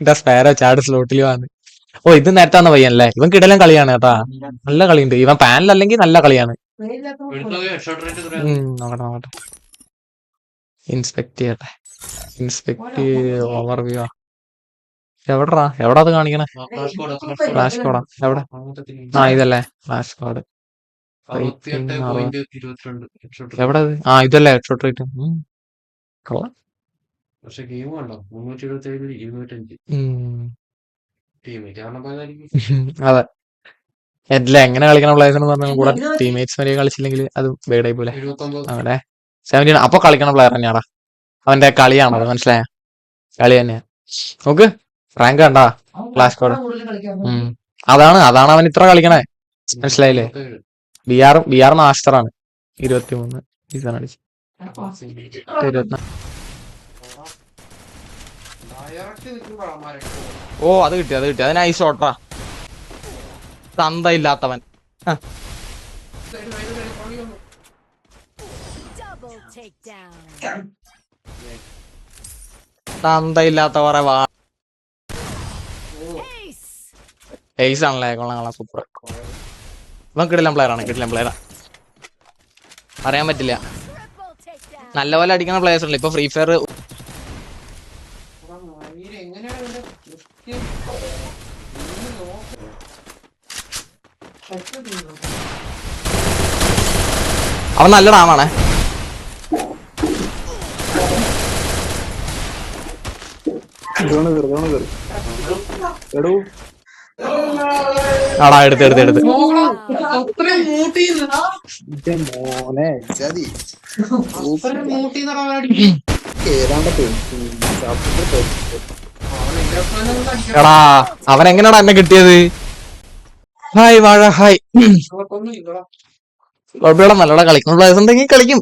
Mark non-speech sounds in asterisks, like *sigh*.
എന്റെ സ്പെയറോ ചാട് സ്ലോട്ടിൽ വന്ന്. ഓ ഇത് നേരത്തെ വന്ന പയ്യനല്ലേ ഇവൻ കിടലൻ കളിയാണ് കേട്ടാ. നല്ല കളിയുണ്ട്. ഇവൻ പാനലല്ലെങ്കിൽ നല്ല കളിയാണ്. ഉം, നോക്കട്ടെ നോക്കട്ടെ. ഇൻസ്പെക്ട് ചെയ്യട്ടെ. ഇൻസ്പെക്ട് ഓവർവ്യൂ എവിടാ എവിടാ അത് കാണിക്കണേ? ഫ്ലാഷ് കോഡാ എവിടെ? ആ ഇതല്ലേ. ഫ്ലാഷ് കോഡ് എവിടെ ആ ഇതല്ലേ ഹെഡ്ഷോട്ട് റേറ്റ് കൊള്ളാം. പക്ഷെ ഗെയിം കണ്ടോ മുന്നൂറ്റി എഴുപത്തി ഏഴിൽ ഇരുന്നൂറ്റഞ്ച് അഞ്ച് ടീമേറ്റ് കാരണം പോയതായിരിക്കും *laughs* അതെ. എല്ലാം എങ്ങനെ കളിക്കണ പ്ലേയേഴ്സ് എന്ന് പറഞ്ഞാൽ കൂടെ ടീമേറ്റ്സ് വരെ കളിച്ചില്ലെങ്കിൽ അത് ബേഡായി പോലെ എഴുപത്തി ഒമ്പത് അവിടെ. സെവന്റീൻ അപ്പൊ കളിക്കണ പ്ലെയർ തന്നെയാടാ. അവന്റെ കളിയാണത് മനസ്സിലായ? കളി തന്നെയാ. നോക്ക്. റാങ്ക് കണ്ടാ? Class code. അതാണ് അതാണ് അവൻ ഇത്ര കളിക്കണേ. മനസ്സിലായില്ലേ? ബി ആർ ബി ആർ മാസ്റ്ററാണ് ഇരുപത്തി മൂന്ന് സീസൺ അടിച്ച്. ഇരുപത്തിനാല്. ഓ അത് കിട്ടി അത് കിട്ടി. അത് നൈസ് ഷോട്ടാ തന്ത ഇല്ലാത്തവൻ Double takedown. തന്ത ഇല്ലാത്ത കുറെ വാ. Ace. ഏസ് ആണല്ലേ? കൊള്ളാം കൊള്ളാം. സൂപ്പർ ഇവൻ കിടിലം പ്ലെയർ ആണ് കിടിലം പ്ലെയർ പറയാൻ പറ്റില്ല. നല്ല പോലെ നല്ലപോലെ അടിക്കുന്ന പ്ലേയേഴ്സ് ഉണ്ട് ഇപ്പൊ ഫ്രീ ഫയർ എങ്ങനെയാണ് കൃത്യം. അവൻ നല്ല ഡാമാണേ. ആടാ എടുത്ത് എടുത്ത് എടുത്ത്. അത്രയും മൂട്ടിന്നാ. മോനെ. എടാ അവൻ എങ്ങനെയാടാ എന്നെ കിട്ടിയത്? ഹായ് വാഴ ഹായ്. കുഴപ്പമില്ല നല്ലോണം കളിക്കുന്ന പ്ലേസ് ഉണ്ടെങ്കിൽ കളിക്കും.